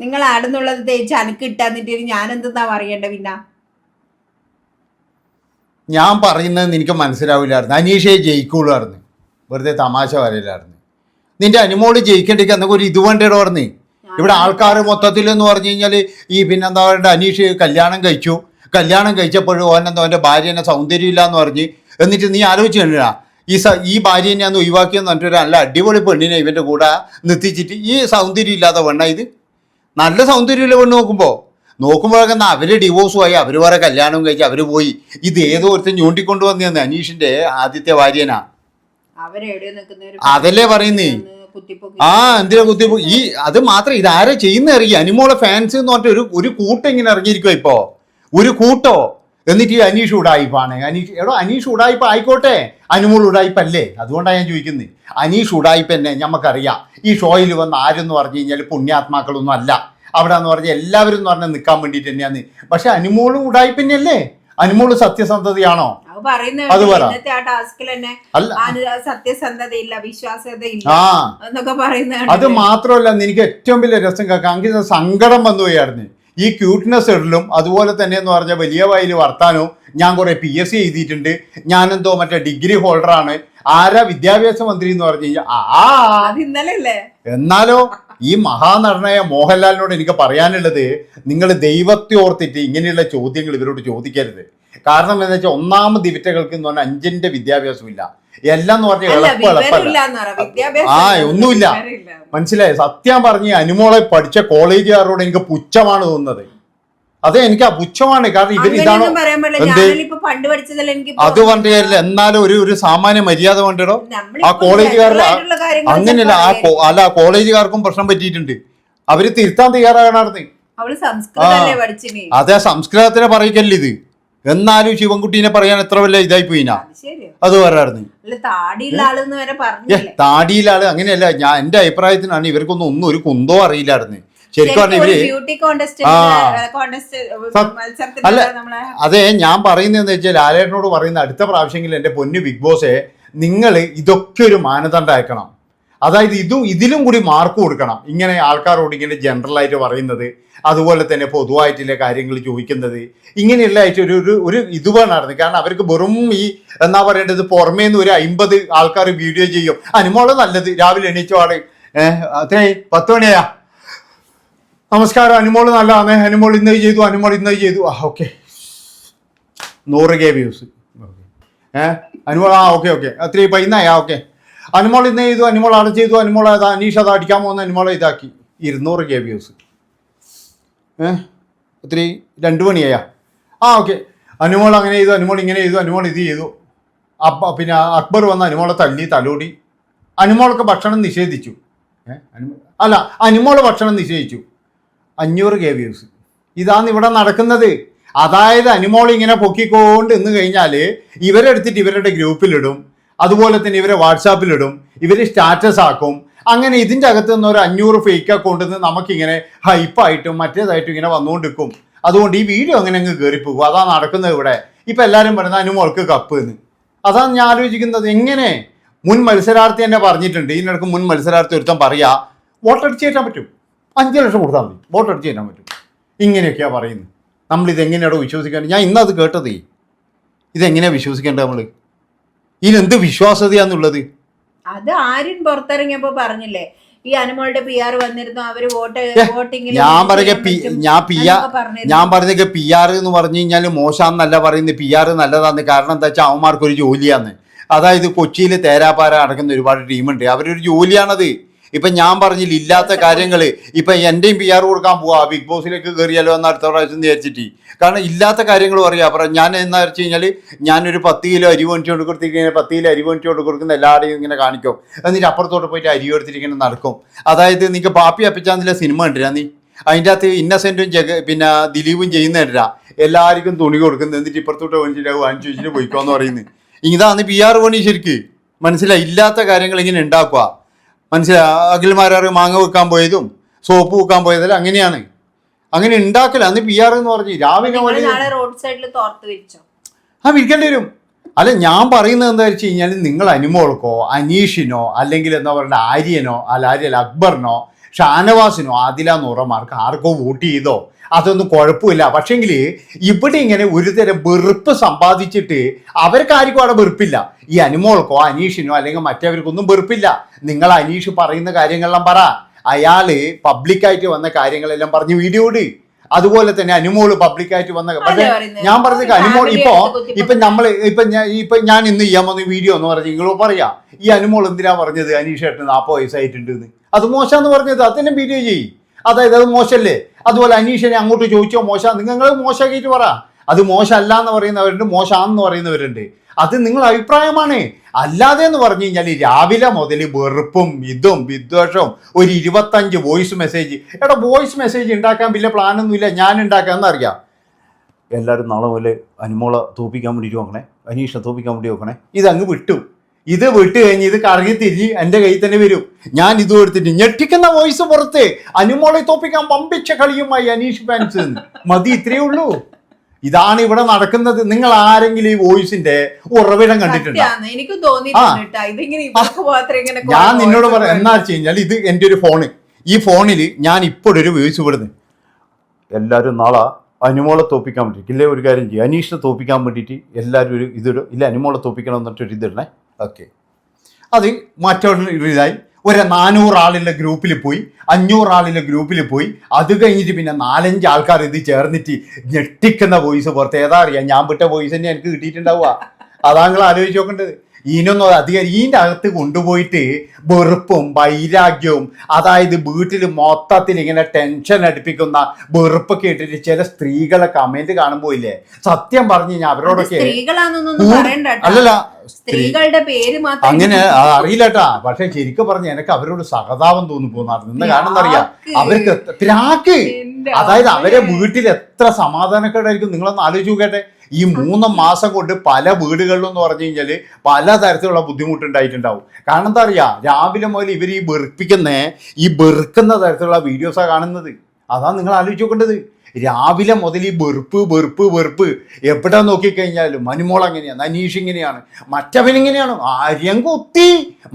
നിങ്ങൾ ആടുന്നുള്ളത് തേച്ച് അനക്ക് ഇട്ടാന്നിട്ട് ഞാൻ എന്തെന്നാ പറയണ്ട പിന്നെ ഞാൻ പറയുന്നത് എനിക്ക് മനസ്സിലാവില്ലായിരുന്നു. അനീഷയെ ജയിക്കുള്ളായിരുന്നു. വെറുതെ തമാശ വരയില്ലായിരുന്നു നിന്റെ അനുമോൾ ജയിക്കണ്ടെങ്കിൽ എന്നൊക്കെ ഒരു ഇത് വേണ്ടേടോ പറഞ്ഞു. ഇവിടെ ആൾക്കാർ മൊത്തത്തിൽ എന്ന് പറഞ്ഞു കഴിഞ്ഞാൽ ഈ പിന്നെന്താ പറയുക അനീഷ് കല്യാണം കഴിച്ചു. കല്യാണം കഴിച്ചപ്പോഴും ഓനെന്തോ അവന്റെ ഭാര്യനെ സൗന്ദര്യമില്ല എന്ന് പറഞ്ഞ്. എന്നിട്ട് നീ ആലോചിച്ച് കഴിഞ്ഞാ ഈ സ ഈ ഭാര്യനെ അന്ന് ഒഴിവാക്കിയെന്ന് പറഞ്ഞിട്ട് ഒരു നല്ല അടിപൊളി പെണ്ണിനെ ഇവന്റെ കൂടെ നിർത്തിച്ചിട്ട് ഈ സൗന്ദര്യം ഇല്ലാത്ത പെണ്ണ ഇത്? നല്ല സൗന്ദര്യമില്ല പെണ്ണ് നോക്കുമ്പോൾ നോക്കുമ്പോഴൊക്കെ അവർ ഡിവോഴ്സും ആയി അവർ വേറെ കല്യാണവും കഴിച്ച് അവർ പോയി. ഇത് ഏതോ ഒരുത്തൻ ഞൂണ്ടിക്കൊണ്ട് വന്നതെന്ന് അനീഷിന്റെ ആദ്യത്തെ ഭാര്യനാ. അതല്ലേ പറയുന്നേ? ആ എന്തിനാ കുത്തിപ്പോ ഈ അത് മാത്രം ഇതാരെ ചെയ്യുന്ന അറിയാം. അനിമോളെ ഫാൻസ് എന്ന് പറഞ്ഞിട്ട് ഒരു ഒരു കൂട്ടം ഇങ്ങനെ ഇറങ്ങിയിരിക്കുവോ ഇപ്പോ. ഒരു കൂട്ടോ? എന്നിട്ട് ഈ അനീഷ് ഉടായിപ്പാണ് അനീഷ് എടോ അനീഷ് ഉടായിപ്പ് ആയിക്കോട്ടെ. അനുമോൾ ഉടായിപ്പല്ലേ? അതുകൊണ്ടാണ് ഞാൻ ചോദിക്കുന്നത് അനീഷ് ഉടായിപ്പ് തന്നെ ഞമ്മക്കറിയാം. ഈ ഷോയിൽ വന്ന് ആരെന്ന് പറഞ്ഞു കഴിഞ്ഞാൽ പുണ്യാത്മാക്കളൊന്നും അല്ല. അവിടെ എന്ന് പറഞ്ഞാൽ എല്ലാവരും എന്ന് പറഞ്ഞാൽ നിൽക്കാൻ വേണ്ടിയിട്ട് തന്നെയാണ്. പക്ഷെ അനുമോളും ഉടായിപ്പ് തന്നെയല്ലേ? അനുമോൾ സത്യസന്ധതയാണോ? അത് പറ. സത്യസന്ധതയില്ല വിശ്വാസ്യതയില്ല അത് മാത്രമല്ല എനിക്ക് ഏറ്റവും വലിയ രസം കേൾക്കാം എനിക്ക് സങ്കടം വന്നു പോയായിരുന്നു ഈ ക്യൂട്ട്നെസ് ഇടലും അതുപോലെ തന്നെ എന്ന് പറഞ്ഞാൽ വലിയ വായിൽ വർത്താനവും ഞാൻ കുറെ പി എസ് സി എഴുതിയിട്ടുണ്ട്. ഞാനെന്തോ മറ്റേ ഡിഗ്രി ഹോൾഡറാണ് ആരാ വിദ്യാഭ്യാസ മന്ത്രി എന്ന് പറഞ്ഞു കഴിഞ്ഞാൽ ആ എന്നാലോ ഈ മഹാനടനായ മോഹൻലാലിനോട് എനിക്ക് പറയാനുള്ളത് നിങ്ങൾ ദൈവത്തെ ഓർത്തിട്ട് ഇങ്ങനെയുള്ള ചോദ്യങ്ങൾ ഇവരോട് ചോദിക്കരുത്. കാരണം എന്താ വെച്ചാൽ ഒന്നാമത് ഇവറ്റകൾക്ക് എന്ന് പറഞ്ഞാൽ അഞ്ചിന്റെ വിദ്യാഭ്യാസമില്ല. എല്ലാം എന്ന് പറഞ്ഞ എളുപ്പം ആ, ഒന്നുമില്ല. മനസ്സിലായി? സത്യം പറഞ്ഞ് അനുമോളെ പഠിച്ച കോളേജുകാരോട് എനിക്ക് പുച്ഛമാണ് തോന്നുന്നത്. അതെ എനിക്ക് ആ പുച്ഛമാണ്. കാരണം ഇവർ ഇതാണോ അത് പറഞ്ഞില്ല എന്നാലും ഒരു ഒരു സാമാന്യ മര്യാദ വേണ്ടടോ ആ കോളേജുകാരുടെ അങ്ങനെയല്ല ആ അല്ല ആ കോളേജുകാർക്കും പ്രശ്നം പറ്റിയിട്ടുണ്ട്. അവർ തിരുത്താൻ തയ്യാറാകണമായിരുന്നു അതേ സംസ്കൃതത്തിനെ പറയിക്കല്ലേ ഇത്. എന്നാലും ശിവൻകുട്ടീനെ പറയാൻ എത്ര വല്ല ഇതായി പോയിനാ അത് വരെ ഏ താടിയിലാൾ അങ്ങനെയല്ല ഞാൻ എന്റെ അഭിപ്രായത്തിനാണ് ഇവർക്കൊന്നും ഒന്നും ഒരു കുന്തോ അറിയില്ലായിരുന്നു. ശരിക്കും പറഞ്ഞ ഇവർ അല്ല. അതെ ഞാൻ പറയുന്നതെന്ന് വെച്ചാൽ ലാലേട്ടനോട് പറയുന്ന അടുത്ത പ്രാവശ്യമെങ്കിലും എന്റെ പൊന്നു ബിഗ് ബോസെ നിങ്ങൾ ഇതൊക്കെ ഒരു മാനദണ്ഡം അയക്കണം അതായത് ഇതും ഇതിലും കൂടി മാർക്ക് കൊടുക്കണം. ഇങ്ങനെ ആൾക്കാരോട് ഇങ്ങനെ ജനറലായിട്ട് പറയുന്നത് അതുപോലെ തന്നെ പൊതുവായിട്ടുള്ള കാര്യങ്ങൾ ചോദിക്കുന്നത് ഇങ്ങനെയുള്ള ആയിട്ട് ഒരു ഒരു ഒരു ഇത് വേണമായിരുന്നു കാരണം അവർക്ക് വെറും ഈ എന്നാ പറയേണ്ടത് പുറമേ നിന്ന് ഒരു അമ്പത് ആൾക്കാർ വീഡിയോ ചെയ്യും. അനുമോൾ നല്ലത്. രാവിലെ എണീച്ചവാട് ഏഹ് പത്ത് മണിയാ. നമസ്കാരം. അനുമോൾ നല്ലതാണ്. അനുമോൾ ഇന്ന് ചെയ്തു. അനുമോൾ ഇന്ന് ചെയ്തു. ആ ഓക്കെ. നൂറ് കെ വ്യൂസ്. ഏഹ് അനുമോൾ ആ ഓക്കെ ഓക്കെ. അത്രയും പൈന്നായി ആ ഓക്കെ. അനുമോൾ ഇന്ന് ചെയ്തു അനുമോൾ അവിടെ ചെയ്തു അനുമോൾ അത് അനീഷ് അത് അടിക്കാൻ പോകുന്ന അനുമോളെ ഇതാക്കി. ഇരുന്നൂറ് കെ വ്യൂസ് ഏഹ് ഒത്തിരി രണ്ട് മണിയായാ. ആ ഓക്കെ അനുമോൾ അങ്ങനെ ചെയ്തു അനുമോൾ ഇങ്ങനെ ചെയ്തു അനുമോൾ ഇത് ചെയ്തു. അപ്പം പിന്നെ അക്ബർ വന്ന് അനുമോളെ തല്ലി തലോടി. അനുമോൾക്ക് ഭക്ഷണം നിഷേധിച്ചു. അനുമോൾ അല്ല അനുമോൾ ഭക്ഷണം നിഷേധിച്ചു. അഞ്ഞൂറ് കെ വ്യൂസ് ഇതാണ് ഇവിടെ നടക്കുന്നത്. അതായത് അനുമോൾ ഇങ്ങനെ പൊക്കിക്കൊണ്ട് നിന്ന് കഴിഞ്ഞാൽ ഇവരെടുത്തിട്ട് ഇവരുടെ ഗ്രൂപ്പിലിടും. അതുപോലെ തന്നെ ഇവരെ വാട്സാപ്പിലിടും ഇവർ സ്റ്റാറ്റസ് ആക്കും. അങ്ങനെ ഇതിന്റെ അകത്ത് നിന്ന് ഒരു അഞ്ഞൂറ് ഫേക്ക് അക്കൗണ്ടിൽ നിന്ന് നമുക്കിങ്ങനെ ഹൈപ്പായിട്ടും മറ്റേതായിട്ടും ഇങ്ങനെ വന്നുകൊണ്ടിരിക്കും. അതുകൊണ്ട് ഈ വീഡിയോ അങ്ങനെ അങ്ങ് കയറിപ്പോകും അതാണ് നടക്കുന്നത് ഇവിടെ. ഇപ്പം എല്ലാവരും പറയുന്നത് അനുമോൾക്ക് കപ്പ് എന്ന് അതാണ് ഞാൻ ആലോചിക്കുന്നത് എങ്ങനെ? മുൻ മത്സരാർത്ഥി തന്നെ പറഞ്ഞിട്ടുണ്ട്. ഇതിനിടക്ക് മുൻ മത്സരാർത്ഥി ഒരുത്തം പറയാ വോട്ടടിച്ച് കയറ്റാൻ പറ്റും? അഞ്ച് ലക്ഷം കൊടുത്താൽ മതി. വോട്ടടിച്ച് കയറ്റാൻ പറ്റും. ഇങ്ങനെയൊക്കെയാണ് പറയുന്നത്. നമ്മളിത് എങ്ങനെയാണോ വിശ്വസിക്കാൻ ഞാൻ ഇന്നത് കേട്ടതേ. ഇതെങ്ങനെയാണ് വിശ്വസിക്കേണ്ടത് നമ്മൾ ഇതിനെന്ത് വിശ്വാസതയാന്നുള്ളത് അത് ആരും പുറത്തിറങ്ങിയപ്പോ പറഞ്ഞില്ലേ ഈ അനുമോളുടെ പി ആർ വന്നിരുന്നു അവർ വോട്ട് വോട്ടിംഗിൽ ഞാൻ പറഞ്ഞ പി ഞാൻ പി ആർ ഞാൻ പറഞ്ഞ പി ആർ എന്ന് പറഞ്ഞു കഴിഞ്ഞാൽ മോശാന്നല്ല പറയുന്നത് പി ആർ നല്ലതാന്ന്. കാരണം എന്താ വെച്ചാൽ അവന്മാർക്ക് ഒരു ജോലിയാന്ന്. അതായത് കൊച്ചിയിൽ തേരാപാര അടക്കുന്ന ഒരുപാട് ടീമുണ്ട്. അവരൊരു ജോലിയാണത്. ഇപ്പൊ ഞാൻ പറഞ്ഞില്ല ഇല്ലാത്ത കാര്യങ്ങൾ ഇപ്പൊ എന്റെയും പി ആർ കൊടുക്കാൻ പോവാ ബിഗ് ബോസിലേക്ക് കയറിയാലോ എന്ന് അടുത്ത പ്രാവശ്യം വിചാരിച്ചിട്ട്. കാരണം ഇല്ലാത്ത കാര്യങ്ങൾ പറയാം പറ ഞാൻ എന്താ വെച്ച് കഴിഞ്ഞാൽ ഞാനൊരു പത്ത് കിലോ അരി മേടിച്ചുകൊണ്ട് കൊടുത്തിരിക്കുന്ന പത്ത് കിലോ അരി മേടിച്ചുകൊണ്ട് കൊടുക്കുന്ന എല്ലാവരെയും ഇങ്ങനെ കാണിക്കും. എന്നിട്ട് അപ്പുറത്തോട്ട് പോയിട്ട് അരി കൊടുത്തിരിക്കുന്നത് നടക്കും. അതായത് നിങ്ങൾക്ക് പാപ്പി അപ്പിച്ചാന്നില്ല സിനിമ കണ്ടിരാ നീ? അതിന്റെ അകത്ത് ഇന്നസെന്റും ജഗ പിന്നെ ദിലീപും ചെയ്യുന്നതല്ല എല്ലാവർക്കും തുണി കൊടുക്കുന്നത് എന്നിട്ട് ഇപ്പുറത്തോട്ട് വേണ്ടിയിട്ട് വാങ്ങിച്ചു വെച്ചിട്ട് പോയിക്കോന്ന് പറയുന്നത് ഇതാണ് പി ആർ പണി ശരിക്ക്. മനസ്സിലായി? ഇല്ലാത്ത കാര്യങ്ങൾ ഇങ്ങനെ ഉണ്ടാക്കുക. മനസ്സിലായി അഖിൽമാരാറ് മാങ്ങ വെക്കാൻ പോയതും സോപ്പ് വെക്കാൻ പോയതല്ല അങ്ങനെയാണ്. അങ്ങനെ ഉണ്ടാക്കല അന്ന് പി ആർ എന്ന് പറഞ്ഞു രാവിലെ ആ വിൽക്കേണ്ടി വരും. അല്ല ഞാൻ പറയുന്നത് എന്താ വെച്ച് കഴിഞ്ഞാൽ നിങ്ങൾ അനുമോൾക്കോ അനീഷിനോ അല്ലെങ്കിൽ എന്താ പറയുക ആര്യനോ അല്ല ആര്യല്ല അക്ബറിനോ ഷാനവാസിനോ ആദില നൂറമാർക്ക് ആർക്കോ വോട്ട് ചെയ്തോ അതൊന്നും കുഴപ്പമില്ല. പക്ഷെങ്കിൽ ഇവിടെ ഇങ്ങനെ ഒരു തരം വെറുപ്പ് സമ്പാദിച്ചിട്ട് അവർക്ക് ആർക്കും അവിടെ വെറുപ്പില്ല. ഈ അനുമോൾക്കോ അനീഷിനോ അല്ലെങ്കിൽ മറ്റവർക്കൊന്നും വെറുപ്പില്ല. നിങ്ങൾ അനീഷ് പറയുന്ന കാര്യങ്ങളെല്ലാം പറ. അയാൾ പബ്ലിക്കായിട്ട് വന്ന കാര്യങ്ങളെല്ലാം പറഞ്ഞ് വീഡിയോ ഇട്. അതുപോലെ തന്നെ അനുമോൾ പബ്ലിക്കായിട്ട് വന്ന പക്ഷേ ഞാൻ പറഞ്ഞ അനുമോൾ ഇപ്പോ ഇപ്പൊ നമ്മൾ ഇപ്പൊ ഇപ്പൊ ഞാൻ ഇന്ന് ചെയ്യാൻ വന്ന വീഡിയോ എന്ന് പറഞ്ഞു നിങ്ങൾ പറയാ ഈ അനുമോൾ എന്തിനാ പറഞ്ഞത്? അനീഷ് ഏട്ടന് നാൽപ്പത് വയസ്സായിട്ടുണ്ട് അത് മോശമെന്ന് പറഞ്ഞത് അതിനെ വീഡിയോ ചെയ്യും. അതായത് അത് മോശമല്ലേ അതുപോലെ അനീഷിനെ അങ്ങോട്ട് ചോദിച്ചോ മോശം നിങ്ങൾ മോശമാക്കിയിട്ട് പറ. അത് മോശമല്ല എന്ന് പറയുന്നവരുണ്ട് മോശമാണെന്ന് പറയുന്നവരുണ്ട്. അത് നിങ്ങളുടെ അഭിപ്രായമാണ്. അല്ലാതെ എന്ന് പറഞ്ഞു കഴിഞ്ഞാൽ രാവിലെ മുതൽ വെറുപ്പും ഇതും വിദ്വേഷവും ഒരു ഇരുപത്തഞ്ച് വോയിസ് മെസ്സേജ് എടാ വോയിസ് മെസ്സേജ് ഉണ്ടാക്കാൻ വലിയ പ്ലാനൊന്നുമില്ല ഞാൻ ഉണ്ടാക്കാമെന്ന് അറിയാം. എല്ലാവരും നാളെ പോലെ അനുമോളെ തോപ്പിക്കാൻ വേണ്ടി നോക്കണേ അനീഷിനെ തോപ്പിക്കാൻ വേണ്ടി നോക്കണേ. ഇതങ്ങ് വിട്ടു. ഇത് വിട്ട് കഴിഞ്ഞ് ഇത് കറങ്ങി തിരിഞ്ഞ് എന്റെ കയ്യിൽ തന്നെ വരും. ഞാൻ ഇത് എടുത്തിട്ട് ഞെട്ടിക്കുന്ന വോയിസ് പുറത്ത് അനുമോളെ തോപ്പിക്കാൻ പമ്പിച്ച കളിയുമായി അനീഷ് ഫാൻസ് മതി ഇത്രയേ ഉള്ളൂ. ഇതാണ് ഇവിടെ നടക്കുന്നത്. നിങ്ങൾ ആരെങ്കിലും ഈ വോയിസിന്റെ ഉറവിടം കണ്ടിട്ടുണ്ടോ? ഞാൻ നിന്നോട് പറയാം. എന്നാ വെച്ച് കഴിഞ്ഞാൽ ഇത് എന്റെ ഒരു ഫോണ് ഈ ഫോണിൽ ഞാൻ ഇപ്പോഴൊരു വോയിസ് വിടുന്നു എല്ലാവരും നാളെ അനുമോളെ തോപ്പിക്കാൻ വേണ്ടിയിട്ട് ഇല്ലേ ഒരു കാര്യം ചെയ്യും. അനീഷിനെ തോപ്പിക്കാൻ വേണ്ടിയിട്ട് എല്ലാവരും ഒരു ഇതൊരു ഇല്ല അനുമോളെ തോപ്പിക്കണം എന്നിട്ടൊരു ഇതിടണേ ഓക്കെ. അത് മറ്റൊരു ഇതായി. ഒരു നാനൂറാളിലെ ഗ്രൂപ്പിൽ പോയി അഞ്ഞൂറാളിലെ ഗ്രൂപ്പിൽ പോയി. അത് കഴിഞ്ഞിട്ട് പിന്നെ നാലഞ്ച് ആൾക്കാർ ഇത് ചേർന്നിട്ട് ഞെട്ടിക്കുന്ന വോയിസ് പുറത്ത്. ഏതാ അറിയാം? ഞാൻ വിട്ട വോയിസ് തന്നെ എനിക്ക് കിട്ടിയിട്ടുണ്ടാവുക. അതാ നിങ്ങൾ ആലോചിച്ച് നോക്കേണ്ടത്. ഇതിനൊന്നും അധികം ഇതിന്റെ അകത്ത് കൊണ്ടുപോയിട്ട് വെറുപ്പും വൈരാഗ്യവും അതായത് വീട്ടിൽ മൊത്തത്തിൽ ഇങ്ങനെ ടെൻഷൻ അടുപ്പിക്കുന്ന വെറുപ്പൊക്കെ ഇട്ടിട്ട് ചില സ്ത്രീകളെ കമന്റ് കാണുമ്പോ ഇല്ലേ? സത്യം പറഞ്ഞു ഞാൻ അവരോടൊക്കെ അല്ലല്ല സ്ത്രീകളുടെ പേര് മാത്രം അങ്ങനെ അറിയില്ലട്ടാ പക്ഷെ ശരിക്കും പറഞ്ഞ എനിക്ക് അവരോട് സഹതാപം തോന്നി പോകുന്നതാണ് ഇന്ന് കാരണം എന്താ അവർക്ക് പ്രാക്ക് അതായത് അവരെ വീട്ടിൽ എത്ര സമാധാനക്കേടായിരിക്കും? നിങ്ങളൊന്ന് ആലോചിച്ച് നോക്കട്ടെ ഈ മൂന്ന് മാസം കൊണ്ട് പല വീടുകളിലും എന്ന് പറഞ്ഞു കഴിഞ്ഞാൽ പല തരത്തിലുള്ള ബുദ്ധിമുട്ടുണ്ടായിട്ടുണ്ടാവും. കാരണം എന്താ അറിയാ രാവിലെ മുതൽ ഇവർ ഈ വെറുപ്പിക്കുന്ന ഈ വെറുക്കുന്ന തരത്തിലുള്ള വീഡിയോസാണ് കാണുന്നത്. അതാണ് നിങ്ങൾ ആലോചിച്ച് നോക്കേണ്ടത്. രാവിലെ മുതൽ ഈ വെറുപ്പ് വെറുപ്പ് വെറുപ്പ് എവിടെ നോക്കിക്കഴിഞ്ഞാലും മനുമോൾ അങ്ങനെയാണ് അനീഷ് ഇങ്ങനെയാണ് മറ്റവൻ ഇങ്ങനെയാണ്. ആര്യം കൊത്തി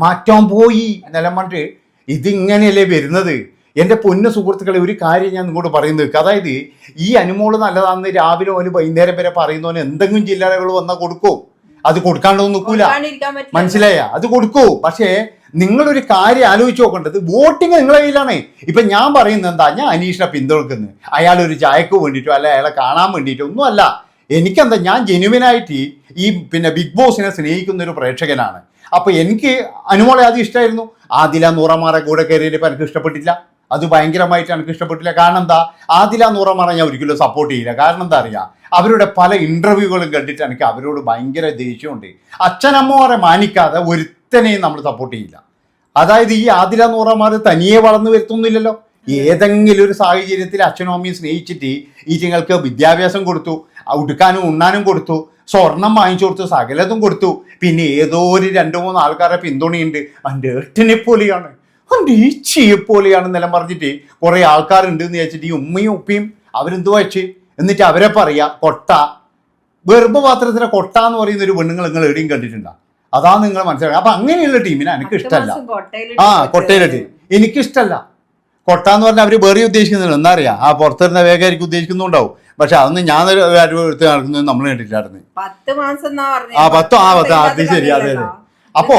മാറ്റാൻ പോയി എന്നെല്ലാം പറഞ്ഞിട്ട് ഇതിങ്ങനെയല്ലേ വരുന്നത്. എന്റെ പൊന്ന സുഹൃത്തുക്കളെ ഒരു കാര്യം ഞാൻ നിങ്ങോട്ട് പറയുന്നത് അതായത് ഈ അനുമോൾ നല്ലതാണെന്ന് രാവിലെ ഒരു വൈകുന്നേരം വരെ പറയുന്നവന് എന്തെങ്കിലും ജില്ലകൾ വന്നാൽ കൊടുക്കൂ? അത് കൊടുക്കാണ്ടൊന്നും നിൽക്കൂല. മനസ്സിലായ? അത് കൊടുക്കൂ. പക്ഷേ നിങ്ങളൊരു കാര്യം ആലോചിച്ച് നോക്കേണ്ടത് വോട്ടിങ് നിങ്ങളെ കയ്യിലാണ്. ഇപ്പൊ ഞാൻ പറയുന്നത് എന്താ? ഞാൻ അനീഷിനെ പിന്തുണക്കുന്നത് അയാൾ ഒരു ചായക്ക് വേണ്ടിയിട്ടോ അല്ല അയാളെ കാണാൻ വേണ്ടിയിട്ടോ ഒന്നും അല്ല. എനിക്കെന്താ? ഞാൻ ജെനുവിനായിട്ട് ഈ പിന്നെ ബിഗ് ബോസിനെ സ്നേഹിക്കുന്ന ഒരു പ്രേക്ഷകനാണ്. അപ്പൊ എനിക്ക് അനുമോളെ അത് ഇഷ്ടമായിരുന്നു ആദില നൂറമാറെ കൂടെ കയറിയപ്പോൾ എനിക്ക് ഇഷ്ടപ്പെട്ടില്ല അത് ഭയങ്കരമായിട്ട് എനിക്ക് ഇഷ്ടപ്പെട്ടില്ല. കാരണം എന്താ ആദില നൂറമാറെ ഞാൻ ഒരിക്കലും സപ്പോർട്ട് ചെയ്യില്ല. കാരണം എന്താ അറിയാം? അവരുടെ പല ഇന്റർവ്യൂകളും കണ്ടിട്ട് എനിക്ക് അവരോട് ഭയങ്കര ദേഷ്യമുണ്ട്. അച്ഛനമ്മമാരെ മാനിക്കാതെ ഒരുത്തനെയും നമ്മൾ സപ്പോർട്ട് ചെയ്യില്ല. അതായത് ഈ ആദില നൂറമാർ തനിയെ വളർന്നു വരുത്തൊന്നുമില്ലല്ലോ ഏതെങ്കിലും ഒരു സാഹചര്യത്തിൽ അച്ഛനും അമ്മയും സ്നേഹിച്ചിട്ട് ഈ ചിങ്ങൾക്ക് വിദ്യാഭ്യാസം കൊടുത്തു ഉടുക്കാനും ഉണ്ണാനും കൊടുത്തു സ്വർണം വാങ്ങിച്ചു കൊടുത്തു സകലതും കൊടുത്തു. പിന്നെ ഏതോ ഒരു രണ്ടു മൂന്ന് ആൾക്കാരെ പിന്തുണയുണ്ട്. എന്റെ ഏട്ടനെ പോലെയാണ്. എന്റെ ഈച്ചയെ പോലെയാണ് നിലം പറഞ്ഞിട്ട് കുറേ ആൾക്കാരുണ്ട് എന്ന് വെച്ചിട്ട് ഈ ഉമ്മയും ഉപ്പയും അവരെന്തോ വെച്ച്? എന്നിട്ട് അവരെ പറയാ കൊട്ട. ഗർഭപാത്രത്തിലെ കൊട്ട എന്ന് പറയുന്ന ഒരു പെണ്ണുങ്ങൾ നിങ്ങൾ എവിടെയും കണ്ടിട്ടുണ്ടോ? അതാ നിങ്ങൾ മനസ്സിലാക്കുക. അപ്പൊ അങ്ങനെയുള്ള ടീമിനെ എനിക്ക് ഇഷ്ടമല്ല. ആ കൊട്ടയിലെ ടീം എനിക്കിഷ്ടല്ല കൊട്ട എന്ന് പറഞ്ഞാൽ അവർ വേറെ ഉദ്ദേശിക്കുന്നില്ല. എന്താ അറിയാം? ആ പുറത്തിരുന്ന വേഗമായിരിക്കും ഉദ്ദേശിക്കുന്നുണ്ടാവും. പക്ഷെ അതൊന്നും ഞാൻ നടക്കുന്ന എടുത്ത് നടക്കുന്നത് നമ്മൾ കണ്ടിട്ടില്ലായിരുന്നു. ആ, പത്ത് ആ, പത്ത്, അത് ശരി, അതെ, അതെ അപ്പോ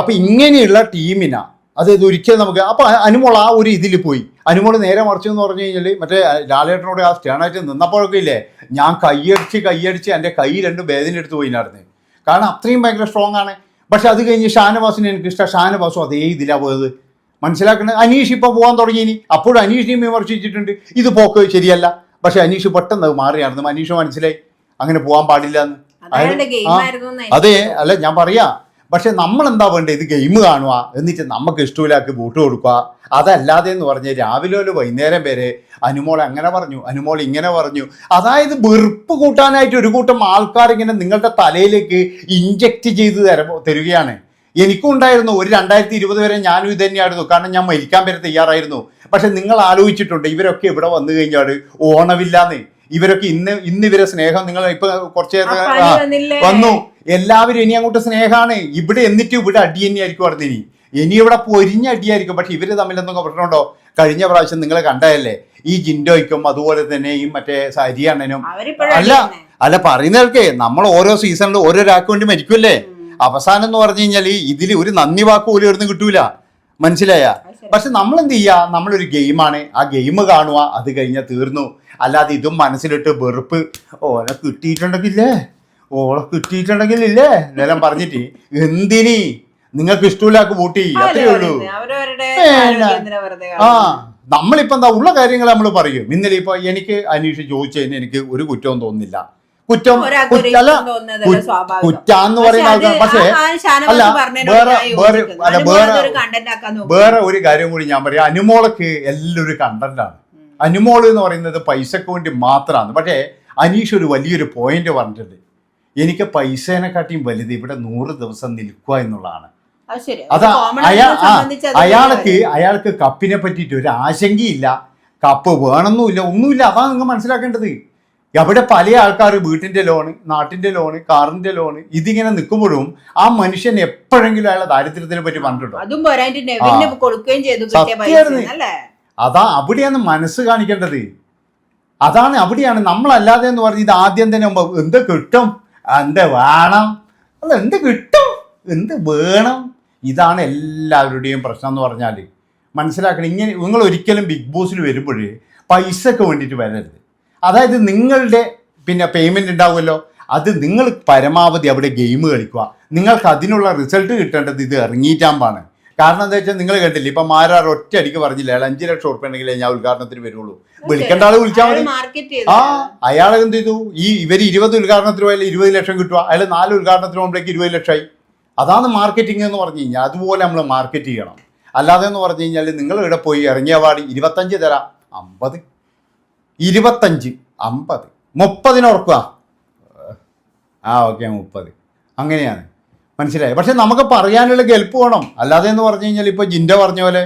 അപ്പൊ ഇങ്ങനെയുള്ള ടീമിനാ അതായത് ഒരിക്കലും നമുക്ക് അപ്പൊ അനുമോൾ ആ ഒരു ഇതിൽ പോയി. അനുമോൾ നേരെ മറിച്ചു എന്ന് പറഞ്ഞു കഴിഞ്ഞാൽ മറ്റേ ലാലേട്ടനോട് ആ സ്റ്റേണായിട്ട് നിന്നപ്പോഴൊക്കെ ഇല്ലേ ഞാൻ കൈയടിച്ച് കൈയടിച്ച് എന്റെ കൈ രണ്ട് വേദന എടുത്ത് പോയിനായിരുന്നു കാരണം അത്രയും ഭയങ്കര സ്ട്രോങ് ആണ്. പക്ഷെ അത് കഴിഞ്ഞ് ഷാനവാസിനെ എനിക്ക് ഇഷ്ടം ഷാനവാസും അതേ ഇതിലാ പോയത്. മനസ്സിലാക്കുന്നത് അനീഷ് ഇപ്പോൾ പോകാൻ തുടങ്ങി ഇനി. അപ്പോഴും അനീഷിനെയും വിമർശിച്ചിട്ടുണ്ട്. ഇത് പോക്ക് ശരിയല്ല. പക്ഷെ അനീഷ് പെട്ടെന്ന് അത് മാറിയായിരുന്നു അനീഷ് മനസ്സിലായി. അങ്ങനെ പോകാൻ പാടില്ല എന്ന് അതെ അല്ല ഞാൻ പറയാ. പക്ഷെ നമ്മൾ എന്താ വേണ്ടത് ഇത് ഗെയിം കാണുക. എന്നിട്ട് നമുക്ക് ഇഷ്ടമില്ലാക്ക് വോട്ട് കൊടുക്കുക. അതല്ലാതെ എന്ന് പറഞ്ഞ് രാവിലെ ഒരു വൈകുന്നേരം വരെ അനുമോൾ അങ്ങനെ പറഞ്ഞു അനുമോൾ ഇങ്ങനെ പറഞ്ഞു. അതായത് വെറുപ്പ് കൂട്ടാനായിട്ട് ഒരു കൂട്ടം ആൾക്കാർ ഇങ്ങനെ നിങ്ങളുടെ തലയിലേക്ക് ഇഞ്ചക്ട് ചെയ്ത് തര തരികയാണ്. എനിക്കും ഉണ്ടായിരുന്നു. ഒരു രണ്ടായിരത്തി ഇരുപത് വരെ ഞാനും ഇത് തന്നെയായിരുന്നു. കാരണം ഞാൻ മരിക്കാൻ വരെ തയ്യാറായിരുന്നു. പക്ഷെ നിങ്ങൾ ആലോചിച്ചിട്ടുണ്ട് ഇവരൊക്കെ ഇവിടെ വന്നു കഴിഞ്ഞാൽ ഓണമില്ലാന്ന് ഇവരൊക്കെ ഇന്ന് ഇന്ന് ഇവരെ സ്നേഹം നിങ്ങൾ ഇപ്പൊ കുറച്ചേ? വന്നു. എല്ലാവരും ഇനി അങ്ങോട്ട് സ്നേഹമാണ് ഇവിടെ എന്നിട്ട് ഇവിടെ അടി തന്നെയായിരിക്കും പറഞ്ഞു ഇനി ഇനി ഇവിടെ പൊരിഞ്ഞ അടിയായിരിക്കും. പക്ഷെ ഇവർ തമ്മിൽ എന്തൊക്കെ പ്രശ്നമുണ്ടോ? കഴിഞ്ഞ പ്രാവശ്യം നിങ്ങൾ കണ്ടതല്ലേ? ഈ ജിൻഡോയ്ക്കും അതുപോലെ തന്നെ ഈ മറ്റേ സരി അണ്ണനും അല്ല അല്ല പറയുന്നവർക്ക് നമ്മൾ ഓരോ സീസണിലും ഓരോരാൾക്ക് വേണ്ടി മരിക്കുമല്ലേ അവസാനം എന്ന് പറഞ്ഞു കഴിഞ്ഞാൽ ഇതിൽ ഒരു നന്ദി വാക്ക് പോലും ഇവിടുന്ന് കിട്ടൂല. മനസ്സിലായ? പക്ഷെ നമ്മൾ എന്ത് ചെയ്യുക നമ്മളൊരു ഗെയിമാണ്. ആ ഗെയിം കാണുക അത് കഴിഞ്ഞാൽ തീർന്നു. അല്ലാതെ ഇതും മനസ്സിലിട്ട് വെറുപ്പ്. ഓനെ കിട്ടിയിട്ടുണ്ടെങ്കിലേ. ഓളെ കിട്ടിയിട്ടുണ്ടെങ്കിലില്ലേ? നിലം പറഞ്ഞിട്ട്. എന്തിനി? നിങ്ങൾക്ക് ഇഷ്ടമില്ലാക്ക് വോട്ട് ചെയ്യും അത്രേ ഉള്ളൂ. ആ? നമ്മളിപ്പോ എന്താ ഉള്ള കാര്യങ്ങൾ നമ്മൾ പറയും. ഇന്നലെ ഇപ്പൊ എനിക്ക് അന്വേഷിച്ച് ചോദിച്ചതിന് എനിക്ക് ഒരു കുറ്റവും തോന്നുന്നില്ല. കുറ്റം കുറ്റല്ല കുറ്റാന്ന് പറയുന്ന ആൾക്കാർ പക്ഷേ അല്ല, വേറെ- വേറെ-. അല്ല, വേറെ-. വേറെ ഒരു കാര്യം കൂടി ഞാൻ പറയാം. അനുമോളക്ക് എല്ലാം ഒരു കണ്ടന്റാണ് അനുമോൾ എന്ന് പറയുന്നത് പൈസക്ക് വേണ്ടി മാത്രമാണ്. പക്ഷേ അനീഷ് ഒരു വലിയൊരു പോയിന്റ് പറഞ്ഞിട്ടുണ്ട്. എനിക്ക് പൈസേനെക്കാട്ടിയും വലുത് ഇവിടെ നൂറ് ദിവസം നിൽക്കുക എന്നുള്ളതാണ്. അത് ശരി. അതാ അയാ ആയിട്ട് ആ, സംബന്ധിച്ച് അയാൾക്ക് അയാൾക്ക് കപ്പിനെ പറ്റിയിട്ട് ഒരു ആശങ്കയില്ല. കപ്പ് വേണമെന്നുമില്ല ഒന്നുമില്ല. അതാണ് നിങ്ങൾ മനസ്സിലാക്കേണ്ടത്. അവിടെ പല ആൾക്കാർ വീട്ടിന്റെ ലോണ് നാട്ടിന്റെ ലോണ് കാറിന്റെ ലോണ് ഇതിങ്ങനെ നിൽക്കുമ്പോഴും ആ മനുഷ്യൻ എപ്പോഴെങ്കിലും അയാളെ ദാരിദ്ര്യത്തിനെ പറ്റി പറഞ്ഞിട്ടുണ്ടോ? അതും അവിടെയാണ് മനസ്സ് കാണിക്കേണ്ടത്. അതാണ് അവിടെയാണ് നമ്മളല്ലാതെ എന്ന് പറഞ്ഞ് ഇത് ആദ്യം തന്നെ എന്ത് കിട്ടും? എന്ത് വേണം? അല്ല എന്ത് കിട്ടും? എന്ത് വേണം? ഇതാണ് എല്ലാവരുടെയും പ്രശ്നം എന്ന് പറഞ്ഞാൽ മനസ്സിലാക്കണം ഇങ്ങനെ നിങ്ങൾ ഒരിക്കലും ബിഗ് ബോസിൽ വരുമ്പോൾ പൈസക്ക് വേണ്ടിയിട്ട് വരരുത്. അതായത് നിങ്ങളുടെ പിന്നെ പേയ്മെന്റ് ഉണ്ടാവുമല്ലോ. അത് നിങ്ങൾ പരമാവധി അവിടെ ഗെയിം കളിക്കുക. നിങ്ങൾക്ക് അതിനുള്ള റിസൾട്ട് കിട്ടേണ്ടത് ഇത് ഇറങ്ങിയിട്ടാകുമ്പോഴാണ് കാരണം എന്താ വെച്ചാൽ നിങ്ങൾ കേട്ടില്ല? ഇപ്പൊ മാരാർ ഒറ്റ അടിക്ക് പറഞ്ഞില്ല അയാൾ അഞ്ചു ലക്ഷം ഉറപ്പ് ഉണ്ടെങ്കിലേ ഞാൻ ഉദ്ഘാടനത്തിന് വരുള്ളൂ. വിളിക്കേണ്ട ആൾ വിളിച്ചാൽ മതി. ആ അയാൾ എന്ത് ചെയ്തു? ഈ ഇവർ ഇരുപത് ഉദ്ഘാടനത്തിന് പോയാൽ ഇരുപത് ലക്ഷം കിട്ടുക അയാൾ നാല് ഉദ്ഘാടനത്തിന് പോകുമ്പോഴേക്ക് ഇരുപത് ലക്ഷമായി അതാണ് മാർക്കറ്റിംഗ് എന്ന് പറഞ്ഞു കഴിഞ്ഞാൽ അതുപോലെ നമ്മൾ മാർക്കറ്റ് ചെയ്യണം. അല്ലാതെ എന്ന് പറഞ്ഞു കഴിഞ്ഞാൽ നിങ്ങൾ ഇവിടെ പോയി ഇറങ്ങിയ പാടി ഇരുപത്തഞ്ച് തരാം. അമ്പത്. ഇരുപത്തഞ്ച്. അമ്പത്. മുപ്പതിന് ഉറക്കുക ആ ഓക്കെ മുപ്പത്. അങ്ങനെയാണ്. മനസ്സിലായി. പക്ഷെ നമുക്ക് പറയാനുള്ള ഗെൽപ്പ് വേണം. അല്ലാതെ എന്ന് പറഞ്ഞു കഴിഞ്ഞാൽ ഇപ്പോൾ ജിന്റെ പറഞ്ഞ പോലെ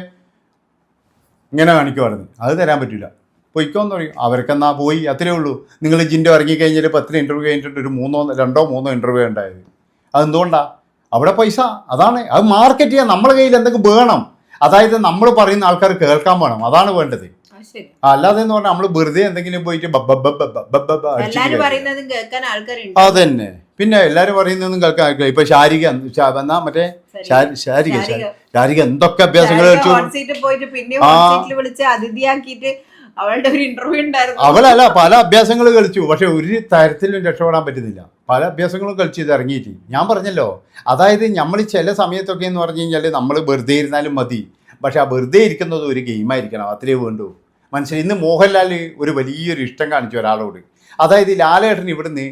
ഇങ്ങനെ കാണിക്കുവായിരുന്നു. അത് തരാൻ പറ്റില്ല. പൊയ്ക്കോന്ന് പറയും. അവർക്കെന്നാ പോയി? അത്രേ ഉള്ളൂ. നിങ്ങൾ ജിന്റെ ഇറങ്ങിക്കഴിഞ്ഞാൽ പത്തിന് ഇന്റർവ്യൂ കഴിഞ്ഞിട്ട് ഒരു മൂന്നോ രണ്ടോ മൂന്നോ ഇന്റർവ്യൂ ഉണ്ടായത്. അതെന്തുകൊണ്ടാ? അവിടെ പൈസ. അതാണ്. അത് മാർക്കറ്റ് ചെയ്യാൻ നമ്മളെ കയ്യിൽ എന്തെങ്കിലും വേണം? അതായത് നമ്മൾ പറയുന്ന ആൾക്കാർ കേൾക്കാൻ വേണം. അതാണ് വേണ്ടത്. അല്ലാതെ എന്ന് പറഞ്ഞാൽ നമ്മൾ വെറുതെ എന്തെങ്കിലും പോയിട്ട് അതന്നെ. പിന്നെ എല്ലാരും പറയുന്നൊന്നും കേൾക്കാൻ ആഗ്രഹം ഇപ്പൊ ശാരിക എന്നാ മറ്റേ ശാരി- ശാരിക ശാരിക. എന്തൊക്കെ അഭ്യാസങ്ങൾ കളിച്ചു? അവളുടെ ഒരു ഇന്റർവ്യൂ ഉണ്ടായിരുന്നു. അവളല്ല പല അഭ്യാസങ്ങൾ കളിച്ചു. പക്ഷെ ഒരു തരത്തിലും രക്ഷപ്പെടാൻ പറ്റുന്നില്ല. പല അഭ്യാസങ്ങളും കളിച്ചു ഇത് ഇറങ്ങിയിട്ട്. ഞാൻ പറഞ്ഞല്ലോ അതായത് നമ്മൾ ചില സമയത്തൊക്കെ എന്ന് പറഞ്ഞു കഴിഞ്ഞാൽ നമ്മൾ വെറുതെ ഇരുന്നാലും മതി. പക്ഷെ ആ വെറുതെ ഇരിക്കുന്നത് ഒരു ഗെയിമായിരിക്കണം അത്രേ വേണ്ടൂ. മനസ്സിലായി ഇന്ന് മോഹൻലാൽ ഒരു വലിയൊരു ഇഷ്ടം കാണിച്ചു ഒരാളോട്. അതായത് ലാലേട്ടൻ ഇവിടുന്ന്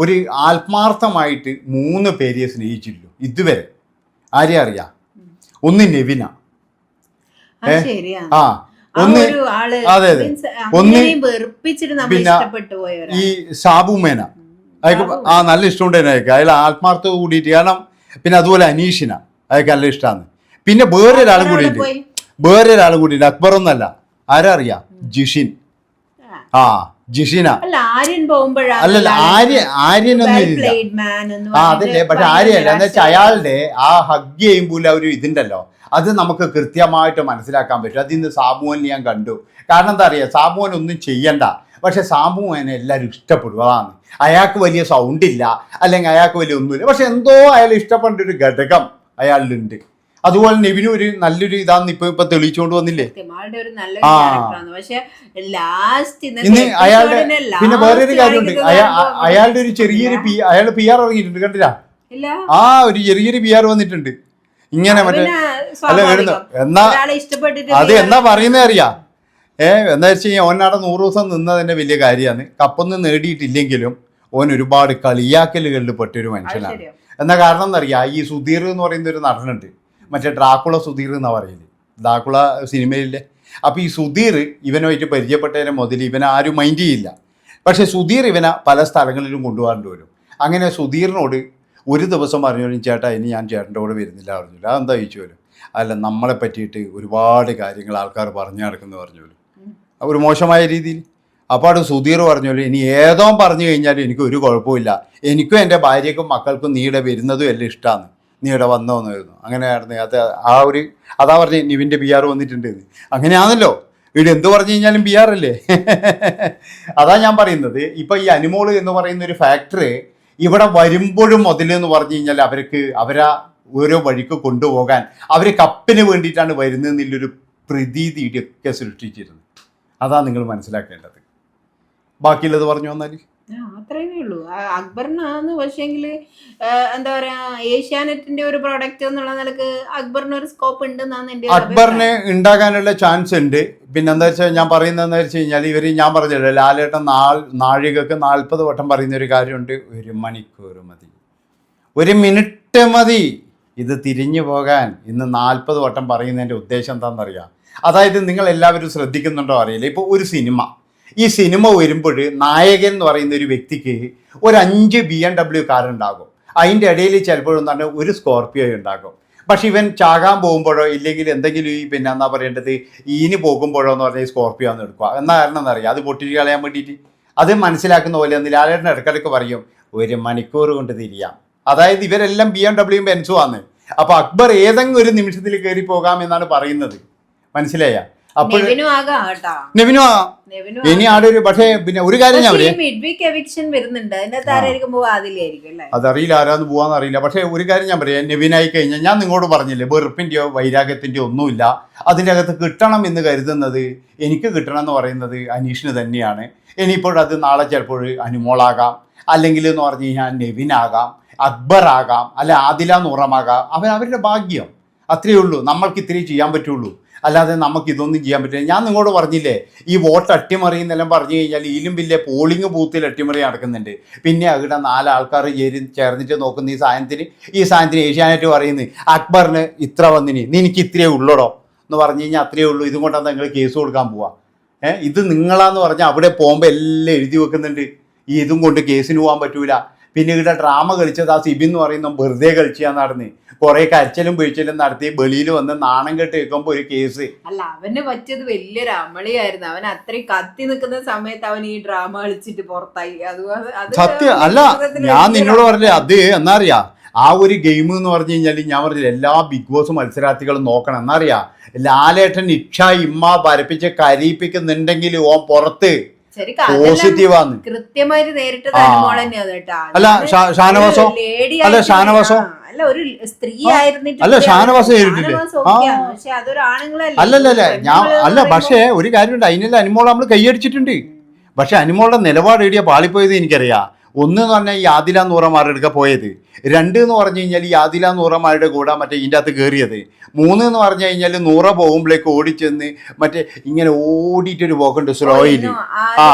ഒരു ആത്മാർത്ഥമായിട്ട് മൂന്ന് പേരെ സ്നേഹിച്ചില്ലു ഇതുവരെ. ആരെ അറിയാം? ഒന്ന് നെവിന. ആ ഒന്ന് അതെ, അതെ. ഒന്ന് പിന്നെ ഈ സാബുമേന അയാൾക്ക് ആ നല്ല ഇഷ്ടമുണ്ടായിരുന്നു അയാൾക്ക്. അയാൾ ആത്മാർത്ഥത കൂടിയിട്ട് കാരണം പിന്നെ അതുപോലെ അനീഷിന. അയാൾക്ക് നല്ല ഇഷ്ടമാണ് പിന്നെ വേറൊരാളും കൂടിയിട്ട്. വേറൊരാളും കൂടിയിട്ട് അക്ബർ ഒന്നല്ല ആരാ അറിയാം? ജിഷിൻ. ആ. ജിഷിന. അല്ല ആര്യൻ അല്ലല്ല ആര്യ ഇല്ല. എന്ന് ആ അതല്ലേ പക്ഷെ ആര്യല്ല എന്ന് വെച്ചാൽ അയാളുടെ ആ ഹഗ് ചെയ്യുമ്പോൾ ഒരു ഇതുണ്ടല്ലോ. അത് നമുക്ക് കൃത്യമായിട്ട് മനസ്സിലാക്കാൻ പറ്റും. അതിന്ന് സാബുവനെ ഞാൻ കണ്ടു. കാരണം എന്താ അറിയാം? സാബുവൻ ഒന്നും ചെയ്യണ്ട. പക്ഷെ സാബുവനെ എല്ലാവരും ഇഷ്ടപ്പെടും അതാണ് അയാൾക്ക് വലിയ സൗണ്ട് ഇല്ല. അല്ലെങ്കിൽ അയാൾക്ക് വലിയ ഒന്നുമില്ല. പക്ഷെ എന്തോ അയാൾ ഇഷ്ടപ്പെട്ട ഒരു ഘടകം അയാളിലുണ്ട്. അതുപോലെ നെവിന് ഒരു നല്ലൊരു ഇതാന്ന് ഇപ്പൊ ഇപ്പൊ തെളിയിച്ചുകൊണ്ട് വന്നില്ലേ? ആ. ഇന്ന് അയാളുടെ പിന്നെ വേറൊരു കാര്യമുണ്ട്. അയാ- അയാളുടെ ഒരു ചെറിയൊരു പി അയാളുടെ പി ആർ ഇറങ്ങിയിട്ടുണ്ട് കണ്ടില്ല? ആ ഒരു ചെറിയൊരു പി ആർ വന്നിട്ടുണ്ട്. ഇങ്ങനെ മറ്റേ അല്ല വരുന്നു എന്നാ അത് എന്നാ പറയുന്നേ അറിയാ. ഏ എന്താ വെച്ച് കഴിഞ്ഞാൽ ഓനാടെ നൂറ് ദിവസം നിന്നതിന്റെ വലിയ കാര്യമാണ്. കപ്പൊന്നും നേടിയിട്ടില്ലെങ്കിലും ഓൻ ഒരുപാട് കളിയാക്കലുകളിൽ പെട്ടൊരു മനുഷ്യനാണ്. എന്ന എന്നാ കാരണം എന്നറിയാം ഈ സുധീർ എന്ന് പറയുന്ന ഒരു നടനുണ്ട്. മറ്റേ ഡ്രാക്കുള സുധീർ എന്നാണ് പറയൽ. ഡ്രാക്കുള സിനിമയിലെ. അപ്പോൾ ഈ സുധീർ ഇവനുമായിട്ട് പരിചയപ്പെട്ടതിനെ മുതൽ ഇവനെ ആരും മൈൻഡ് ചെയ്യില്ല. പക്ഷേ സുധീർ ഇവനെ പല സ്ഥലങ്ങളിലും കൊണ്ടുപോകാണ്ട് വരും. അങ്ങനെ സുധീറിനോട് ഒരു ദിവസം പറഞ്ഞു ചേട്ടാ ഇനി ഞാൻ ചേട്ടന്റെ കൂടെ വരുന്നില്ല പറഞ്ഞില്ല അതെന്താ ചോദിച്ചു വരും? അല്ല നമ്മളെ പറ്റിയിട്ട് ഒരുപാട് കാര്യങ്ങൾ ആൾക്കാർ പറഞ്ഞു നടക്കുന്നു പറഞ്ഞു വരും. ഒരു മോശമായ രീതിയിൽ. അപ്പോൾ അവിടെ സുധീർ പറഞ്ഞു ഇനി ഏതോ പറഞ്ഞു കഴിഞ്ഞാലും എനിക്ക് ഒരു കുഴപ്പമില്ല എനിക്കും എന്റെ ഭാര്യയ്ക്കും മക്കൾക്കും നീടെ വരുന്നതും എല്ലാം ഇഷ്ടമാണ് നീ ഇവിടെ വന്നോന്നായിരുന്നു അങ്ങനെയായിരുന്നു. അത് ആ ഒരു അതാ പറഞ്ഞ് നിവിന്റെ ബി ആർ വന്നിട്ടുണ്ട് എന്ന്. അങ്ങനെയാണല്ലോ. ഇവിടെ എന്ത് പറഞ്ഞു കഴിഞ്ഞാലും ബി ആർ അല്ലേ? അതാ ഞാൻ പറയുന്നത്. ഇപ്പൊ ഈ അനിമോൾ എന്ന് പറയുന്ന ഒരു ഫാക്ടറി ഇവിടെ വരുമ്പോഴും മുതലെന്ന് പറഞ്ഞു കഴിഞ്ഞാൽ അവർക്ക് അവരാ ഓരോ വഴിക്ക് കൊണ്ടുപോകാൻ അവർ കപ്പിന് വേണ്ടിയിട്ടാണ് വരുന്നതെന്നുള്ളൊരു പ്രതീതിയൊക്കെ സൃഷ്ടിച്ചിരുന്നത്. അതാ നിങ്ങൾ മനസ്സിലാക്കേണ്ടത്. ബാക്കിയുള്ളത് പറഞ്ഞു വന്നാൽ അത്രയേ ഉള്ളൂ. അക്ബറിനാന്ന് പക്ഷേങ്കിൽ എന്താ പറയാ ഏഷ്യാനെറ്റിന്റെ ഒരു പ്രൊഡക്റ്റ് എന്നുള്ള നിലയ്ക്ക് അക്ബറിന് ഒരു സ്കോപ്പ് ഒരു അക്ബറിന് ഉണ്ടാകാനുള്ള ചാൻസ് ഉണ്ട്. പിന്നെ എന്താ വെച്ചാൽ ഞാൻ പറയുന്നതെന്ന് വെച്ച് കഴിഞ്ഞാൽ ഇവർ ഞാൻ പറഞ്ഞല്ലോ ലാലേട്ടൻ നാൾ നാഴികക്ക് നാൽപ്പത് വട്ടം പറയുന്ന ഒരു കാര്യമുണ്ട്. ഒരു മണിക്കൂർ മതി. ഒരു മിനിറ്റ് മതി. ഇത് തിരിഞ്ഞു പോകാൻ. ഇന്ന് നാൽപ്പത് വട്ടം പറയുന്നതിന്റെ ഉദ്ദേശം എന്താണെന്നറിയാം അതായത് നിങ്ങൾ എല്ലാവരും ശ്രദ്ധിക്കുന്നുണ്ടോ അറിയില്ല. ഇപ്പോൾ ഒരു സിനിമ. ഈ സിനിമ വരുമ്പോൾ നായകൻ എന്ന് പറയുന്ന ഒരു വ്യക്തിക്ക് ഒരു അഞ്ച് ബി എം ഡബ്ല്യു കാർ ഉണ്ടാകും. അതിന്റെ ഇടയിൽ ചിലപ്പോഴൊന്നാണ് ഒരു സ്കോർപ്പിയോ ഉണ്ടാകും. പക്ഷെ ഇവൻ ചാകാൻ പോകുമ്പോഴോ ഇല്ലെങ്കിൽ എന്തെങ്കിലും ഈ പിന്നെ എന്നാ പറയേണ്ടത് ഈന് പോകുമ്പോഴോ എന്ന് പറഞ്ഞാൽ സ്കോർപ്പിയോ ഒന്ന് എടുക്കുക. എന്നാ കാരണം എന്നറിയാം അത് പൊട്ടിച്ച് കളയാൻ വേണ്ടിയിട്ട്. അത് മനസ്സിലാക്കുന്ന പോലെ ഒന്ന് ലാലേട്ടൻ ഇടയ്ക്കിടയ്ക്ക് പറയും ഒരു മണിക്കൂർ കൊണ്ട് തിരിയാം. അതായത് ഇവരെല്ലാം ബി എം ഡബ്ല്യു ബെൻസു ആണ്. അപ്പോൾ അക്ബർ ഏതെങ്കിലും ഒരു നിമിഷത്തിൽ കയറി പോകാം എന്നാണ് പറയുന്നത്. മനസ്സിലായ? നെവിനും ഇനി ആടെ ഒരു പക്ഷേ പിന്നെ ഒരു കാര്യം ഞാൻ അതറിയില്ല ആരാന്ന് പോവാന്ന് അറിയില്ല. പക്ഷേ ഒരു കാര്യം ഞാൻ പറയാം. നെവിനായി കഴിഞ്ഞാൽ ഞാൻ നിങ്ങളോട് പറഞ്ഞില്ലേ വെറുപ്പിന്റെയോ വൈരാഗ്യത്തിന്റെയോ ഒന്നുമില്ല. അതിന്റെ അകത്ത് കിട്ടണം എന്ന് കരുതുന്നത് എനിക്ക് കിട്ടണം എന്ന് പറയുന്നത് അനീഷിന് തന്നെയാണ്. ഇനിയിപ്പോൾ അത് നാളെ ചിലപ്പോൾ അനുമോളാകാം. അല്ലെങ്കിൽ എന്ന് പറഞ്ഞു കഴിഞ്ഞാൽ നെവിനാകാം അക്ബർ ആകാം അല്ലെ ആദില നൂറമാകാം അവൻ അവരുടെ ഭാഗ്യം. അത്രയേ ഉള്ളൂ. നമ്മൾക്ക് ഇത്രയും ചെയ്യാൻ പറ്റുള്ളൂ. അല്ലാതെ നമുക്ക് ഇതൊന്നും ചെയ്യാൻ പറ്റില്ല. ഞാൻ നിങ്ങളോട് പറഞ്ഞില്ലേ ഈ വോട്ട് അട്ടിമറിയെന്നെല്ലാം പറഞ്ഞു കഴിഞ്ഞാൽ ഈലും വലിയ പോളിംഗ് ബൂത്തിൽ അട്ടിമറി നടക്കുന്നുണ്ട്. പിന്നെ അവിടെ നാലാൾക്കാർ ചേരി ചേർന്നിട്ട് നോക്കുന്ന ഈ സാധനത്തിന് ഈ സാധനത്തിന് ഏഷ്യാനെറ്റ് പറയുന്നത് അക്ബറിന് ഇത്ര വന്നിനി നിനക്ക് ഇത്രയേ ഉള്ളടോ? എന്ന് പറഞ്ഞു കഴിഞ്ഞാൽ അത്രയേ ഉള്ളൂ. ഇതും കൊണ്ടാണ് നിങ്ങൾ കേസ് കൊടുക്കാൻ പോവാ. ഏഹ് ഇത് നിങ്ങളാന്ന് പറഞ്ഞാൽ അവിടെ പോകുമ്പോൾ എല്ലാം എഴുതി വെക്കുന്നുണ്ട്. ഇതും കൊണ്ട് കേസിന് പോകാൻ പറ്റൂല. പിന്നെ ഇവിടെ ഡ്രാമ കളിച്ചത് ആ സിബി എന്ന് പറയുന്ന വെറുതെ കളിച്ചാൽ നടന്ന്. കുറെ കരച്ചിലും പിഴിച്ചിലും നടത്തി വെളിയിൽ വന്ന് നാണം കെട്ട് വെക്കുമ്പോ ഒരു കേസ്. അല്ല അവന് പറ്റിയത് വലിയൊരു അമളിയായിരുന്നു. അവൻ അത്രയും കത്തി നിൽക്കുന്ന സമയത്ത് അവൻ ഈ ഡ്രാമ കളിച്ചിട്ട് പുറത്തായി. അത് സത്യം അല്ല ഞാൻ നിന്നോട് പറഞ്ഞേ അത് എന്നറിയാ ആ ഒരു ഗെയിം എന്ന് പറഞ്ഞു കഴിഞ്ഞാൽ ഞാൻ പറഞ്ഞില്ല എല്ലാ ബിഗ് ബോസ് മത്സരാർത്ഥികളും നോക്കണം. എന്നറിയാ ലാലേട്ടൻ ഇക്ഷ ഇമ്മ പരപ്പിച്ച് കരയിപ്പിക്കുന്നുണ്ടെങ്കിൽ ഓൻ പുറത്ത്. പോസിറ്റീവാന്ന്. കൃത്യമായിട്ട് നേരിട്ടത് ആ. അനുമോൾ തന്നെയാണ് കേട്ടാ. അല്ല ഷാനവാസോ? അല്ല, ഷാനവാസോ? അല്ല ഒരു സ്ത്രീ ആയിരുന്നിട്ട് അല്ല, ഷാനവാസ് നേരിട്ടില്ലേ? പക്ഷെ അല്ലല്ലല്ല ഞാൻ അല്ല പക്ഷേ ഒരു കാര്യമുണ്ട്. അതിനെല്ലാം അനുമോൾ നമ്മൾ കൈയടിച്ചിട്ടുണ്ട്. പക്ഷെ അനുമോളുടെ നിലപാട് എടിയ പാളിപ്പോയത് എനിക്കറിയാം. ഒന്ന് എന്ന് പറഞ്ഞാൽ ഈ ആദില നൂറമാരെടുക്ക പോയത്. രണ്ട് എന്ന് പറഞ്ഞു കഴിഞ്ഞാൽ ഈ ആദില നൂറമാരുടെ കൂടെ മറ്റേ ഇതിന്റെ അകത്ത് കയറിയത് മൂന്ന് എന്ന് പറഞ്ഞു കഴിഞ്ഞാൽ നൂറ പോകുമ്പോഴേക്ക് ഓടിച്ചെന്ന് മറ്റേ ഇങ്ങനെ ഓടിയിട്ടൊരു പോക്കുണ്ട് സ്ലോയിൽ ആ.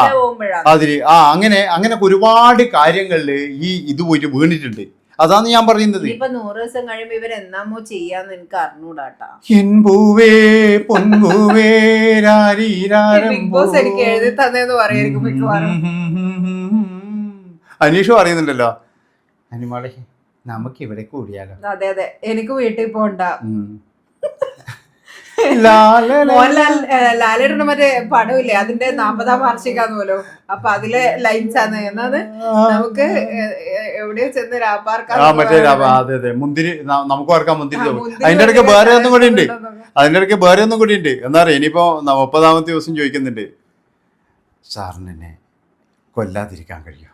അതിൽ ആ അങ്ങനെ അങ്ങനെ ഒരുപാട് കാര്യങ്ങളിൽ ഈ ഇത് പോയിട്ട് വീണിട്ടുണ്ട്. അതാണ് ഞാൻ പറയുന്നത്. നൂറ് ദിവസം കഴിയുമ്പോ ഇവർ എന്നാമോ ചെയ്യാന്ന് എനിക്ക് അറിഞ്ഞൂടാട്ടാ. പൊൻപൂവേ ബിഗ് ബോസ് എനിക്ക് എഴുതി തന്നെന്ന് പറയായിരിക്കും മിക്കവാറും. അനീഷ് പറയുന്നുണ്ടല്ലോ അനുമോളെ നമുക്ക് ഇവിടെ കൂടിയാലോ? അതെ അതെ. എനിക്ക് വീട്ടിൽ പോണ്ട. മോഹൻലാൽ ലാലേട്ടന് മറ്റേ പടമില്ലേ അതിന്റെ നാപ്പതാം വാർഷികാന്ന് പോലോ അപ്പൊ അതിലെ ലൈൻസ് ആണ്. എന്നത് നമുക്ക് എവിടെയോ ചെന്ന് രാപ്പാർക്കാം മറ്റേ അതെ അതെ. മുന്തിരി നമുക്ക് ഓർക്കാം മുന്തിരി അതിന്റെ ഇടയ്ക്ക് വേറെ ഒന്നും കൂടി ഉണ്ട്. അതിന്റെ ഇടയ്ക്ക് വേറെ ഒന്നും കൂടി ഉണ്ട്. എന്താ പറയാ ഇനിയിപ്പോ മുപ്പതാമത്തെ ദിവസം ചോദിക്കുന്നുണ്ട്. സാറിന് എന്നെ കൊല്ലാതിരിക്കാൻ കഴിയോ?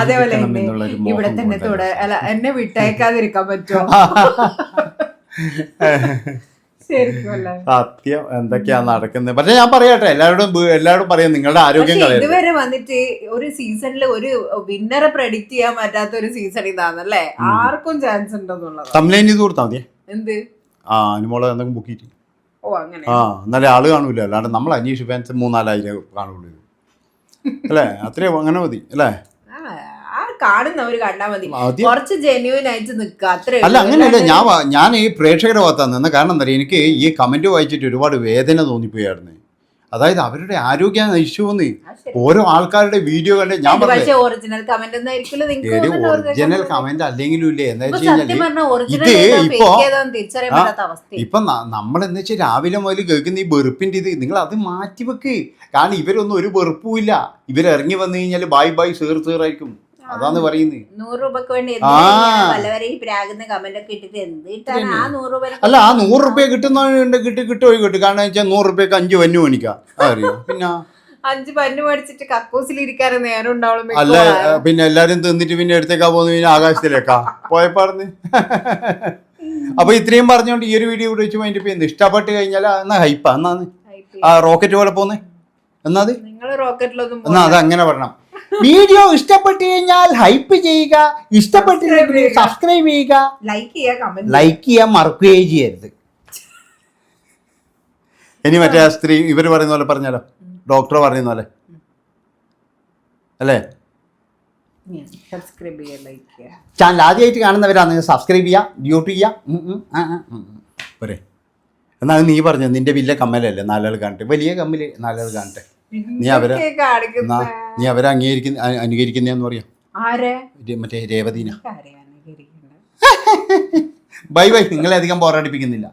അതേപോലെ മോഹം ഇവിടെ തന്നെ തൊട. അല്ല എന്നെ വിട്ടയക്കാതിരിക്കാൻ പറ്റുമോ? സത്യം. എന്തൊക്കെയാ നടക്കുന്നത് പക്ഷെ ഞാൻ പറയട്ടെ എല്ലാവരോടും എല്ലാവരും എല്ലാവരോടും പറയാം നിങ്ങളുടെ ആരോഗ്യം ഇതുവരെ വന്നിട്ട് ഒരു സീസണിൽ ഒരു വിന്നറെ പ്രെഡിക്ട് ചെയ്യാൻ പറ്റാത്ത ഒരു സീസൺ ഇതാണല്ലേ ആർക്കും ചാൻസ് ഉണ്ടെന്നുള്ളത്. കംപ്ലൈൻ ചെയ്ത് കൊടുത്താൽ മതി എന്ത്? ആ അനുമോളെ എന്തെങ്കിലും ബുക്ക് ചെയ്തിട്ട്. ഓ അങ്ങനെ. ആ എന്നാലേ ആൾ കാണൂല? അല്ലാണ്ട് നമ്മൾ അനീഷ് ഫാൻസ് മൂന്നാലായിരം കാണുള്ളൂ. അല്ലേ? അത്രയും അങ്ങനെ മതി അല്ലേ? കണ്ടാ മതി. കുറച്ച് ജെന്യൂൻ ആയിട്ട് നിക്ക അത്രേ അല്ല അങ്ങനെയല്ല ഞാൻ ഞാൻ ഈ പ്രേക്ഷകരെ ഭാഗത്താണ് കാരണം എന്താ പറയുക എനിക്ക് ഈ കമന്റ് വായിച്ചിട്ട് ഒരുപാട് വേദന തോന്നിപ്പോയായിരുന്നു. അതായത് അവരുടെ ആരോഗ്യ നശിച്ചുവെന്ന് ആ, ഓരോ ആൾക്കാരുടെ വീഡിയോ കണ്ട് ഞാൻ പറഞ്ഞു ഒറിജിനൽ കമന്റ് അല്ലെങ്കിലും ഇല്ലേ? എന്താ ഇത് ഇപ്പോ- ഇപ്പൊ നമ്മൾ എന്ന് വെച്ചാൽ രാവിലെ മുതൽ കേൾക്കുന്ന ഈ വെറുപ്പിന്റെ ഇത് നിങ്ങൾ അത് മാറ്റി വെക്ക് കാരണം ഇവരൊന്നും ഒരു വെറുപ്പും ഇല്ല. ഇവരിറങ്ങി വന്നു കഴിഞ്ഞാൽ ബൈ ബൈ സീർ സീറായിരിക്കും അതാന്ന് പറയുന്നത് നൂറ് രൂപക്ക് വേണ്ടി ആ. പ്രാകുന്ന കമന്റ് ഒക്കെ ഇട്ടിട്ട് എന്ത് കിട്ടാൻ ആ നൂറ് രൂപ അല്ല ആ നൂറ് റുപ്യ കിട്ടുന്ന കിട്ടി കിട്ടുമോ കിട്ടും. കാരണം വെച്ചാൽ നൂറ് റുപ്യക്ക് അഞ്ച് വന്നു മേടിക്കാം. അറിയോ പിന്നെ? അഞ്ച് പന്നു മേടിച്ചിട്ട് കക്കൂസിലിരിക്കാനേ നേരം ഉണ്ടാവുള്ളൂ അല്ല മിക്കവാറും. പിന്നെ എല്ലാരും തിന്നിട്ട് പിന്നെ എടുത്തേക്കാ പോകുന്നു പിന്നെ ആകാശത്തിലേക്കാ. പോയപ്പാടുന്ന് അപ്പൊ ഇത്രയും പറഞ്ഞുകൊണ്ട് ഈ ഒരു വീഡിയോ ഇവിടെ വെച്ച് മൈൻഡ് ചെയ്യുന്നത് ഇഷ്ടപ്പെട്ട് കഴിഞ്ഞാൽ എന്നാ ഹൈപ്പാ എന്നാന്ന് ആ റോക്കറ്റ് പോലെ പോന്നെ. എന്നാത് നിങ്ങൾ റോക്കറ്റിലൊന്നും എന്നാ അത് അങ്ങനെ പറയണം വീഡിയോ ഇഷ്ടപ്പെട്ടു കഴിഞ്ഞാൽ ഹൈപ്പ് ചെയ്യുക ഇഷ്ടപ്പെട്ടില്ലെങ്കിൽ സബ്സ്ക്രൈബ് ചെയ്യുക. ലൈക്ക് ചെയ്യുക. കമന്റ് ലൈക്ക് ചെയ്യാൻ മറക്കുകയും ചെയ്യരുത്. ഇനി മറ്റേ ആ സ്ത്രീ ഇവർ പറയുന്ന പോലെ പറഞ്ഞാലോ? ഡോക്ടർ പറയുന്ന പോലെ? അല്ലേ? സബ്സ്ക്രൈബ് ചെയ്യുക ലൈക്ക് ചെയ്യാ ചാനൽ ആദ്യമായിട്ട് കാണുന്നവരാണെങ്കിൽ സബ്സ്ക്രൈബ് ചെയ്യുക ഡ്യൂട്ടി ചെയ്യുക. പോരെ. എന്നാൽ നീ പറഞ്ഞു നിന്റെ വലിയ കമ്മലല്ലേ? നാലാൾ കാണട്ടെ. വലിയ കമ്മൽ നാലാൾ കാണട്ടെ. നീ അവരെ നീ അവരെ അംഗീകരിക്കുന്ന അനുകരിക്കുന്നതെന്ന് പറയാം. മറ്റേ രേവതീന. ബൈ ബൈ നിങ്ങളെ അധികം പോരാടിപ്പിക്കുന്നില്ല.